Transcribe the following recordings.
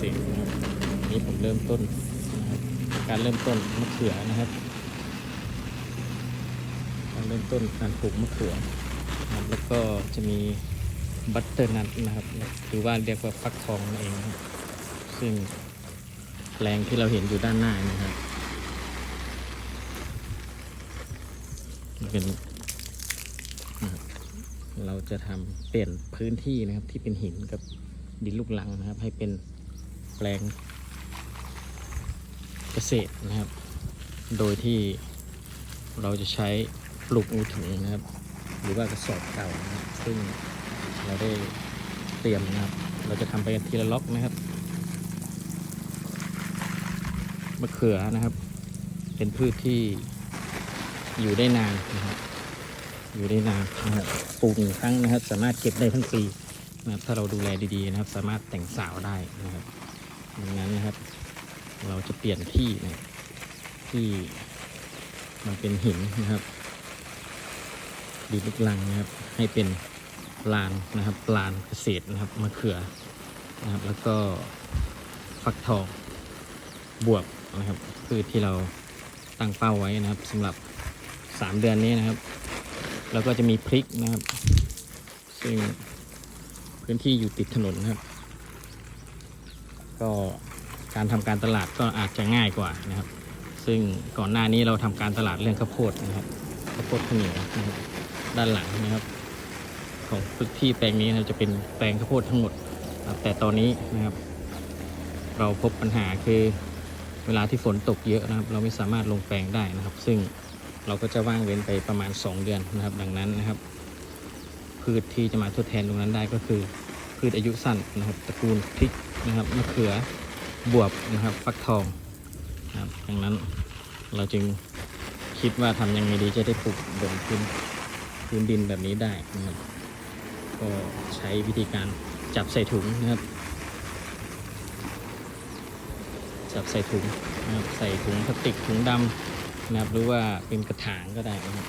สิบนี้ผมเริ่มต้นการเริ่มต้นมะเขือนะครับ การเริ่มต้นการปลูกมะเขือแล้วก็จะมีบัตเตอร์นัทนะครับหรือว่าเรียกว่าฟักทองนั่นเองซึ่งแปลงที่เราเห็นอยู่ด้านหน้านะครับเป็นเราจะทำเปลี่ยนพื้นที่นะครับที่เป็นหินกับดินลูกหลังนะครับ ให้เป็น แปลงเกษตรนะครับ โดยที่เราจะใช้ปลูกในถุงนะครับ หรือว่ากระสอบเก่านะครับซึ่งเราได้เตรียมนะครับ เราจะทำไปทีละล็อกนะครับมะเขือนะครับ เป็นพืชที่อยู่ได้นานนะครับอยู่ได้นานนะครับปลูกหนึ่งครั้งนะครับ สามารถเก็บได้ทั้งปีนะครับถ้าเราดูแลดีๆนะครับ สามารถแต่งสาวได้นะครับ ดังนั้นนะครับ เราจะเปลี่ยนที่นะที่มันเป็นหินนะครับดินลูกลังนะครับ ให้เป็นลานนะครับลานเกษตรนะครับมะเขือนะครับ แล้วก็ฟักทองบวบนะครับพืชที่เราตั้งเป้าไว้นะครับสำหรับ 3 เดือนนี้นะครับ แล้วก็จะมีพริกนะครับ ซึ่งพื้นที่อยู่ติดถนนนะครับ ก็การทำการตลาดก็อาจจะง่ายกว่านะครับ ซึ่งก่อนหน้านี้เราทำการตลาดเรื่องข้าวโพดนะครับข้าวโพดข้าวเหนียวนะครับด้านหลังนะครับ ของพื้นที่แปลงนี้นะจะเป็นแปลงข้าวโพดทั้งหมด แต่ตอนนี้นะครับ เราพบปัญหาคือเวลาที่ฝนตกเยอะนะครับ เราไม่สามารถลงแปลงได้นะครับ ซึ่งเราก็จะว่างเว้นไปประมาณ 2 เดือนนะครับ ดังนั้นนะครับ พืชที่จะมาทดแทนตรงนั้นได้ก็คือ พืชอายุสั้นนะครับตระกูลพริกนะครับมะเขือบวบนะครับฟักทองนะครับดังนั้นเราจึงคิดว่าทำยังไงดีจะได้ปลูกบนพื้นพื้นดินแบบนี้ได้นะครับก็ใช้วิธีการจับใส่ถุงนะครับ จับใส่ถุงนะครับใส่ถุงพลาสติกถุงดำนะครับหรือว่าเป็นกระถางก็ได้นะครับ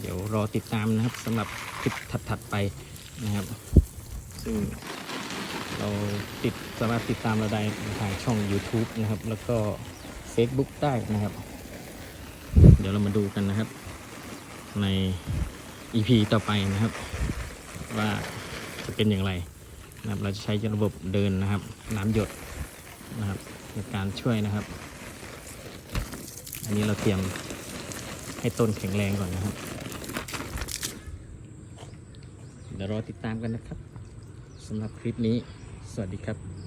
เดี๋ยวรอติดตามนะครับสำหรับ ลิปถัดๆไปนะครับ ซึ่งเราติดสามารถติดตามเราได้ทางช่อง YouTube นะครับ แล้วก็ Facebook ได้นะครับ เดี๋ยวเรามาดูกันนะครับ ใน EP ต่อไปนะครับ ว่าจะเป็นอย่างไรนะครับ เราจะใช้ระบบเดินนะครับ น้ำหยดนะครับในการช่วยนะครับ อันนี้เราเตรียมให้ต้นแข็งแรงก่อนนะครับ เดี๋ยวรอติดตามกันนะครับสำหรับคลิปนี้ สวัสดีครับ